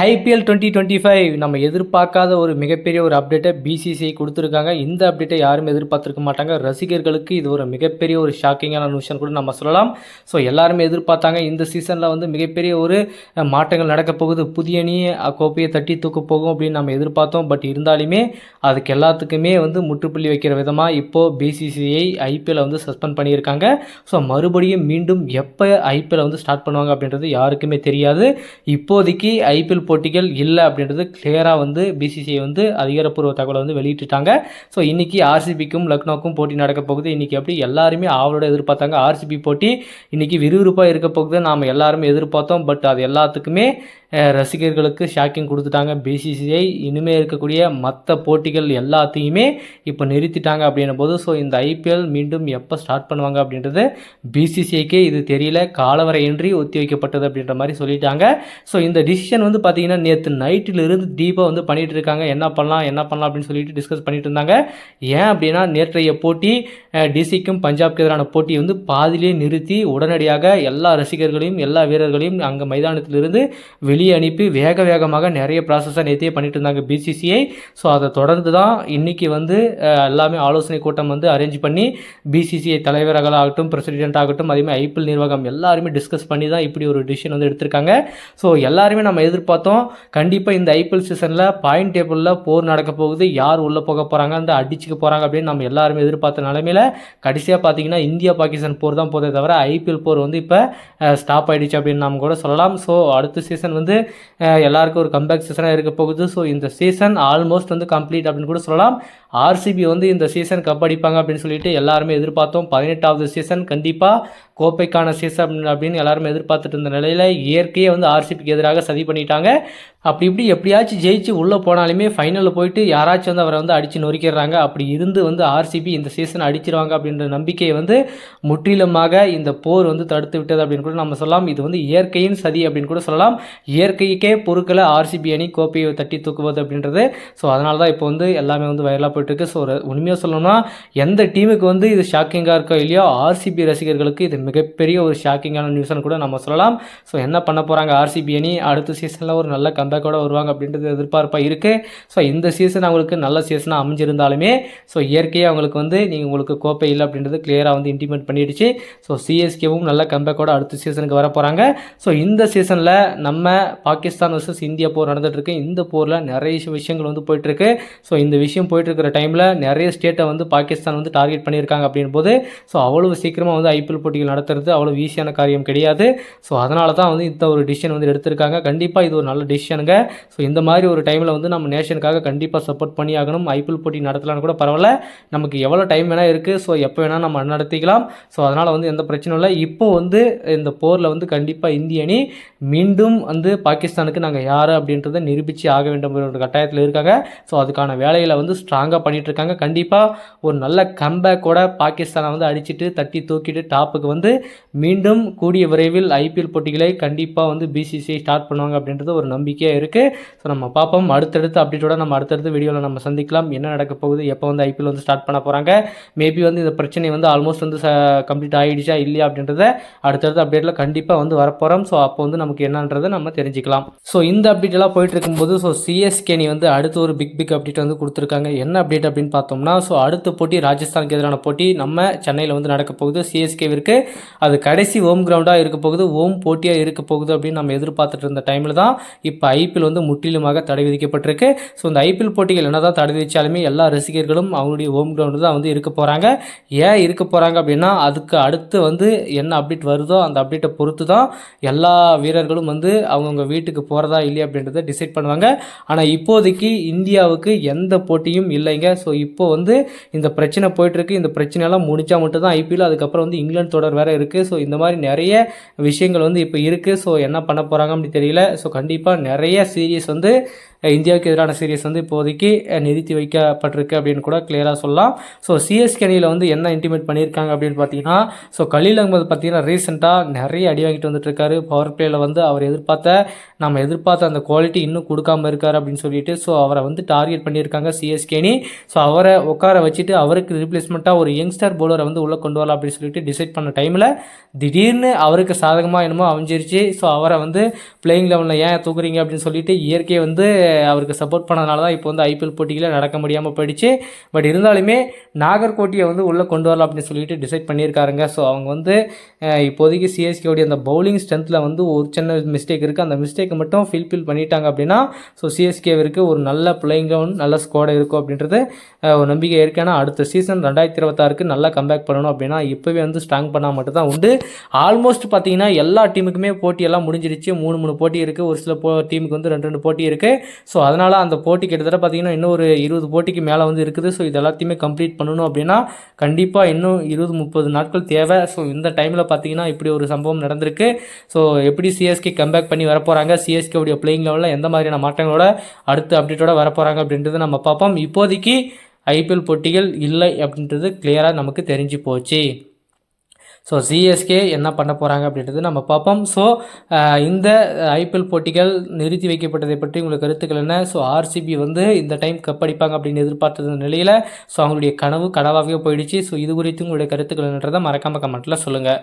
IPL twenty twenty five நம்ம எதிர்பார்க்காத ஒரு மிகப்பெரிய ஒரு அப்டேட்டை பிசிசிஐ கொடுத்துருக்காங்க. இந்த அப்டேட்டை யாரும் எதிர்பார்த்துருக்க மாட்டாங்க. ரசிகர்களுக்கு இது ஒரு மிகப்பெரிய ஒரு ஷாக்கிங்கான நியூஷன் கூட நம்ம சொல்லலாம். ஸோ எல்லாருமே எதிர்பார்த்தாங்க. இந்த சீசனில் வந்து மிகப்பெரிய ஒரு மாற்றங்கள் நடக்க போகுது. புதிய அணி கோப்பையை தட்டி தூக்க போகும் அப்படின்னு நம்ம எதிர்பார்த்தோம். பட் இருந்தாலுமே அதுக்கு எல்லாத்துக்குமே வந்து முற்றுப்புள்ளி வைக்கிற விதமாக இப்போது பிசிசிஐ ஐபிஎல்லை வந்து சஸ்பெண்ட் பண்ணியிருக்காங்க. ஸோ மறுபடியும் மீண்டும் எப்போ ஐபிஎல் வந்து ஸ்டார்ட் பண்ணுவாங்க அப்படின்றது யாருக்குமே தெரியாது. இப்போதைக்கு ஐபிஎல் போட்டிகள் இல்லை அப்படின்றது கிளியராக வந்து பிசிசிஐ வந்து அதிகாரப்பூர்வ தகவலை வந்து வெளியிட்டுட்டாங்க. ஸோ இன்றைக்கி ஆர்சிபிக்கும் லக்னோக்கும் போட்டி நடக்க போகுது. இன்றைக்கி எப்படி எல்லாருமே ஆவலோட எதிர்பார்த்தாங்க. ஆர்சிபி போட்டி இன்றைக்கி விறுவிறுப்பாக இருக்க போகுது. நாம் எல்லாருமே எதிர்பார்த்தோம். பட் அது எல்லாத்துக்குமே ரசிகர்களுக்கு ஷாக்கிங் கொடுத்துட்டாங்க. பிசிசிஐ இனிமேல் இருக்கக்கூடிய மற்ற போட்டிகள் எல்லாத்தையுமே இப்போ நிறுத்திட்டாங்க அப்படின்னும் போது ஸோ இந்த ஐபிஎல் மீண்டும் எப்போ ஸ்டார்ட் பண்ணுவாங்க அப்படின்றது பிசிசிஐக்கே இது தெரியல. காலவரையின்றி ஒத்தி வைக்கப்பட்டது அப்படின்ற மாதிரி சொல்லிட்டாங்க. ஸோ இந்த டிசிஷன் வந்து பார்த்தீங்கன்னா நேற்று நைட்டிலிருந்து டீப்பாக வந்து பண்ணிகிட்டு இருக்காங்க. என்ன பண்ணலாம் என்ன பண்ணலாம் அப்படின்னு சொல்லிட்டு டிஸ்கஸ் பண்ணிட்டு இருந்தாங்க. ஏன் அப்படின்னா நேற்றைய போட்டி டிசிக்கும் பஞ்சாப்க்கு எதிரான போட்டி வந்து பாதியிலே நிறுத்தி உடனடியாக எல்லா ரசிகர்களையும் எல்லா வீரர்களையும் அங்கே மைதானத்திலிருந்து வெளியே அனுப்பி வேக வேகமாக நிறைய ப்ராசஸாக நேற்றியே பண்ணிட்டு இருந்தாங்க பிசிசிஐ ஸோ அதை தொடர்ந்து தான் இன்றைக்கி வந்து எல்லாமே ஆலோசனை கூட்டம் வந்து அரேஞ்ச் பண்ணி பிசிசிஐ தலைவர்களாகட்டும் பிரசிடென்ட் ஆகட்டும் அதேமாதிரி ஐபிஎல் நிர்வாகம் எல்லாருமே டிஸ்கஸ் பண்ணி தான் இப்படி ஒரு டிசிஷன் வந்து எடுத்திருக்காங்க. ஸோ எல்லாருமே நம்ம எதிர்பார்த்தோம். கண்டிப்பாக இந்த ஐபிஎல் சீசனில் பாயிண்ட் டேபிளில் போர் நடக்க போகுது. யார் உள்ளே போக போகிறாங்க அந்த அடிச்சுக்க போகிறாங்க அப்படின்னு நம்ம எல்லாருமே எதிர்பார்த்த நிலமையில கடைசியாக பார்த்தீங்கன்னா இந்தியா பாகிஸ்தான் போர் தான் போதே தவிர ஐபிஎல் போர் வந்து இப்போ ஸ்டாப் ஆகிடுச்சு அப்படின்னு நம்ம கூட சொல்லலாம். ஸோ அடுத்த சீசன் வந்து எல்லாருக்கும் ஒரு கம்பேக் சீசனாக இருக்க போகுது. ஸோ இந்த சீசன் ஆல்மோஸ்ட் வந்து கம்ப்ளீட் அப்படின்னு கூட சொல்லலாம். ஆர்சிபி வந்து இந்த சீசன் கப் அடிப்பாங்க அப்படின்னு சொல்லிட்டு எல்லாருமே எதிர்பார்த்தோம். பதினெட்டாவது சீசன் கண்டிப்பாக கோப்பைக்கான சீசன் அப்படின்னு எல்லாரும் எதிர்பார்த்துட்டு இருந்த நிலையில் இயற்கையை வந்து ஆர்சிபிக்கு எதிராக சதி பண்ணிட்டாங்க. அப்படி இப்படி எப்படியாச்சும் ஜெயிச்சு உள்ளே போனாலுமே ஃபைனலில் போயிட்டு யாராச்சும் வந்து அவரை வந்து அடித்து நொறுக்கிடுறாங்க. அப்படி இருந்து வந்து ஆர்சிபி இந்த சீசன் அடிச்சிருவாங்க அப்படின்ற நம்பிக்கையை வந்து முற்றிலுமாக இந்த போர் வந்து தடுத்து விட்டது அப்படின்னு கூட நம்ம சொல்லலாம். இது வந்து இயற்கையின் சதி அப்படின்னு கூட சொல்லலாம். இயற்கைக்கே பொருட்களை ஆர்சிபி அணி கோப்பையை தட்டி தூக்குவது அப்படின்றது. ஸோ அதனால தான் இப்போ வந்து எல்லாமே வந்து வைரலாக போயிட்டுருக்கு. ஸோ உண்மையாக சொல்லணும்னா எந்த டீமுக்கு வந்து இது ஷாக்கிங்காக இருக்கோ இல்லையோ ஆர்சிபி ரசிகர்களுக்கு இது மிகப்பெரிய ஒரு ஷாக்கிங்கான நியூஸ்னு கூட நம்ம சொல்லலாம். ஸோ என்ன பண்ண போகிறாங்க ஆர்சிபி அணி அடுத்த சீசனில் ஒரு நல்ல கம்பேக்கோட வருவாங்க அப்படின்றது எதிர்பார்ப்பாக இருக்குது ஸோ இந்த சீசன் அவங்களுக்கு நல்ல சீசனாக அமைஞ்சிருந்தாலுமே ஸோ இயற்கையாக அவங்களுக்கு வந்து நீங்கள் உங்களுக்கு கோப்பை இல்லை அப்படின்றது கிளியராக வந்து இன்டிமேட் பண்ணிடுச்சு. ஸோ சிஎஸ்கேவும் நல்ல கம்பேக்கோட அடுத்த சீசனுக்கு வர போகிறாங்க ஸோ இந்த சீசனில் நம்ம பாகிஸ்தான் வர்சஸ் இந்தியா போர் நடந்துகிட்ருக்கு இந்த போரில் நிறைய விஷயங்கள் வந்து போயிட்டுருக்கு. ஸோ இந்த விஷயம் போயிட்டுருக்கிற டைமில் நிறைய ஸ்டேட்டை வந்து பாகிஸ்தான் வந்து டார்கெட் பண்ணியிருக்காங்க அப்படின் போது ஸோ அவ்வளவு சீக்கிரமாக வந்து ஐபிஎல் போட்டிகள் நடத்துறது அவ்வளோ ஈஸியான காரியம் கிடையாது. ஸோ அதனால தான் வந்து இந்த ஒரு டிசிஷன் வந்து எடுத்திருக்காங்க. கண்டிப்பாக இது ஒரு நல்ல டிசிஷனுங்க ஸோ இந்த மாதிரி ஒரு டைமில் வந்து நம்ம நேஷனுக்காக கண்டிப்பாக சப்போர்ட் பண்ணி ஆகணும். ஐபிஎல் போட்டி நடத்தலான்னு கூட பரவாயில்ல. நமக்கு எவ்வளோ டைம் வேணால் இருக்குது ஸோ எப்போ வேணால் நம்ம நடத்திக்கலாம். ஸோ அதனால் வந்து எந்த பிரச்சனையும் இல்லை. இப்போ வந்து இந்த போரில் வந்து கண்டிப்பாக இந்திய அணி மீண்டும் வந்து பாகிஸ்தானுக்கு நாங்கள் யார் அப்படின்றத நிரூபித்து ஆக வேண்டும் ஒரு கட்டாயத்தில் இருக்காங்க. ஸோ அதுக்கான வேலையில் வந்து ஸ்ட்ராங்காக பண்ணிகிட்டு இருக்காங்க. கண்டிப்பாக ஒரு நல்ல கம்பேக்கோட பாகிஸ்தானை வந்து அடிச்சிட்டு தட்டி தூக்கிட்டு டாப்புக்கு வந்து வந்து மீண்டும் கூடிய விரைவில் ஐபிஎல் போட்டிகளை கண்டிப்பாக வந்து பிசிசிஐ ஸ்டார்ட் பண்ணுவாங்க அப்படின்றது ஒரு நம்பிக்கையாக இருக்குது ஸோ நம்ம பார்ப்போம். அடுத்தடுத்து அப்டேட்டோட நம்ம அடுத்தடுத்து வீடியோவில் நம்ம சந்திக்கலாம். என்ன நடக்க போகுது? எப்போ வந்து ஐபிஎல் வந்து ஸ்டார்ட் பண்ண போகிறாங்க மேபி வந்து இந்த பிரச்சனை வந்து ஆல்மோஸ்ட் வந்து கம்ப்ளீட் ஆகிடுச்சா இல்லையா? அப்படின்றத அடுத்தடுத்த அப்டேட்டில் கண்டிப்பாக வந்து வரப்போகிறோம் ஸோ அப்போ வந்து நமக்கு என்னன்றதை நம்ம தெரிஞ்சுக்கலாம். ஸோ இந்த அப்டேட் எல்லாம் போயிட்டு இருக்கும்போது ஸோ சிஎஸ்கே நீ வந்து அடுத்து ஒரு பிக் பிக் அப்டேட் வந்து கொடுத்துருக்காங்க. என்ன அப்டேட் அப்படின்னு பார்த்தோம்னா ஸோ அடுத்த போட்டி ராஜஸ்தானுக்கு எதிரான போட்டி நம்ம சென்னையில் வந்து நடக்க போகுது. சிஎஸ்கேவிற்கு அது கடைசி ஹோம் கிரவுண்டாக இருக்க போகுது ஹோம் போட்டியாக இருக்க போகுது அப்படின்னு நம்ம எதிர்பார்த்துட்டு இருந்த டைமில் தான் இப்போ ஐபிஎல் வந்து முற்றிலுமாக தடை விதிக்கப்பட்டிருக்கு. ஸோ இந்த ஐபிஎல் போட்டிகள் என்ன தான் தடை விதித்தாலுமே எல்லா ரசிகர்களும் அவங்களுடைய ஹோம் கிரவுண்டு தான் வந்து இருக்க போகிறாங்க ஏன் இருக்க போகிறாங்க அப்படின்னா அதுக்கு அடுத்து வந்து என்ன அப்டேட் வருதோ அந்த அப்டேட்டை பொறுத்து தான் எல்லா வீரர்களும் வந்து அவங்கவுங்க வீட்டுக்கு போகிறதா இல்லையா அப்படின்றத டிசைட் பண்ணுவாங்க. ஆனால் இப்போதைக்கு இந்தியாவுக்கு எந்த போட்டியும் இல்லைங்க. ஸோ இப்போ வந்து இந்த பிரச்சனை போயிட்டுருக்கு இந்த பிரச்சனையெல்லாம் முடிச்சா மட்டும் தான் ஐபிஎல் அதுக்கப்புறம் வந்து இங்கிலாந்து தொடர் வேறு இருக்குது ஸோ இந்த மாதிரி நிறைய விஷயங்கள் வந்து இப்போ இருக்குது ஸோ என்ன பண்ண போகிறாங்க அப்படி தெரியல. ஸோ கண்டிப்பாக நிறைய சீரியஸ் வந்து இந்தியாவுக்கு எதிரான சீரியஸ் வந்து இப்போதைக்கு நிறுத்தி வைக்கப்பட்டிருக்கு அப்படின்னு கூட கிளியராக சொல்லலாம். ஸோ சிஎஸ்கே அணியில் வந்து என்ன இன்டிமேட் பண்ணியிருக்காங்க அப்படின்னு பார்த்தீங்கன்னா ஸோ கலீல் அகமது பார்த்தீங்கன்னா ரீசெண்டாக நிறைய அடி வாங்கிட்டு வந்துட்டுருக்காரு பவர் பிளேயில் வந்து அவர் எதிர்பார்த்த நம்ம எதிர்பார்த்த அந்த குவாலிட்டி இன்னும் கொடுக்காம இருக்கார் அப்படின்னு சொல்லிட்டு ஸோ அவரை வந்து டார்கெட் பண்ணியிருக்காங்க சிஎஸ்கே அணி. ஸோ அவரை உட்கார வச்சுட்டு அவருக்கு ரீப்ளேஸ்மெண்ட்டாக ஒரு யங்ஸ்டர் பவுலரை வந்து உள்ளே கொண்டு வரலாம் அப்படின்னு சொல்லிட்டு டிசைட் பண்ண டைமில் திடீர்னு அவருக்கு சாதகமாக என்னமோ அமைஞ்சிருச்சு. ஸோ அவரை வந்து பிளேயிங் லெவலில் ஏன் தூக்குறீங்க அப்படின்னு சொல்லிட்டு இயற்கையை வந்து அவருக்கு சப்போர்ட் பண்ணதுனால தான் இப்போ வந்து ஐபிஎல் போட்டியில் நடக்க முடியாமல் போயிடுச்சு. பட் இருந்தாலுமே நாகர்கோட்டியை வந்து உள்ளே கொண்டு வரலாம் அப்படின்னு சொல்லிட்டு டிசைட் பண்ணியிருக்காருங்க. ஸோ அவங்க வந்து இப்போதைக்கு சிஎஸ்கேவுடைய அந்த பவுலிங் ஸ்ட்ரென்த்தில் வந்து ஒரு சின்ன மிஸ்டேக் இருக்குது அந்த மிஸ்டேக்கை மட்டும் ஃபில்ஃபில் பண்ணிட்டாங்க அப்படின்னா ஸோ சிஎஸ்கேவிற்கு ஒரு நல்ல பிளேயிங் நல்ல ஸ்குவாட் இருக்கும் அப்படின்றது ஒரு நம்பிக்கை இருக்கு. அடுத்த சீசன் ரெண்டாயிரத்தி இருபத்தாறுக்கு நல்லா கம்பேக் பண்ணணும் அப்படின்னா இப்போவே வந்து ஸ்ட்ராங் பண்ணால் மட்டும்தான் உண்டு. ஆல்மோஸ்ட் பார்த்தீங்கன்னா எல்லா டீமுக்குமே போட்டியெல்லாம் முடிஞ்சிருச்சு மூணு மூணு போட்டி இருக்குது ஒரு சில போ டீமுக்கு வந்து ரெண்டு ரெண்டு போட்டி இருக்குது ஸோ அதனால் அந்த போட்டி கிட்டத்தட்ட பார்த்தீங்கன்னா இன்னும் ஒரு இருபது போட்டிக்கு மேலே வந்து இருக்குது. ஸோ இது எல்லாத்தையுமே கம்ப்ளீட் பண்ணணும் அப்படின்னா கண்டிப்பாக இன்னும் இருபது முப்பது நாட்கள் தேவை. ஸோ இந்த டைமில் பார்த்தீங்கன்னா இப்படி ஒரு சம்பவம் நடந்திருக்கு. ஸோ எப்படி சிஎஸ்கே கம்பேக் பண்ணி வரப்போகிறாங்க சிஎஸ்கே உடைய பிளேயிங் லெவலில் எந்த மாதிரியான மாற்றங்களோட அடுத்த அப்டேட்டோட வரப்போகிறாங்க அப்படின்றது நம்ம பார்ப்போம். இப்போதைக்கு ஐபிஎல் போட்டிகள் இல்லை அப்படின்றது கிளியராக நமக்கு தெரிஞ்சு போச்சு. ஸோ சிஎஸ்கே என்ன பண்ண போகிறாங்க அப்படின்றது நம்ம பார்ப்போம். ஸோ இந்த ஐபிஎல் போட்டிகள் நிறுத்தி வைக்கப்பட்டதை பற்றி உங்களுக்கு கருத்துக்கள் என்ன? ஸோ ஆர்சிபி வந்து இந்த டைம் கப் அடிப்பாங்க அப்படின்னு எதிர்பார்த்தது நிலையில் ஸோ அவங்களுடைய கனவு கனவாகவே போயிடுச்சு. ஸோ இது குறித்து உங்களுடைய கருத்துக்கள் என்னன்றதை மறக்காமல் கமெண்ட்டில் சொல்லுங்கள்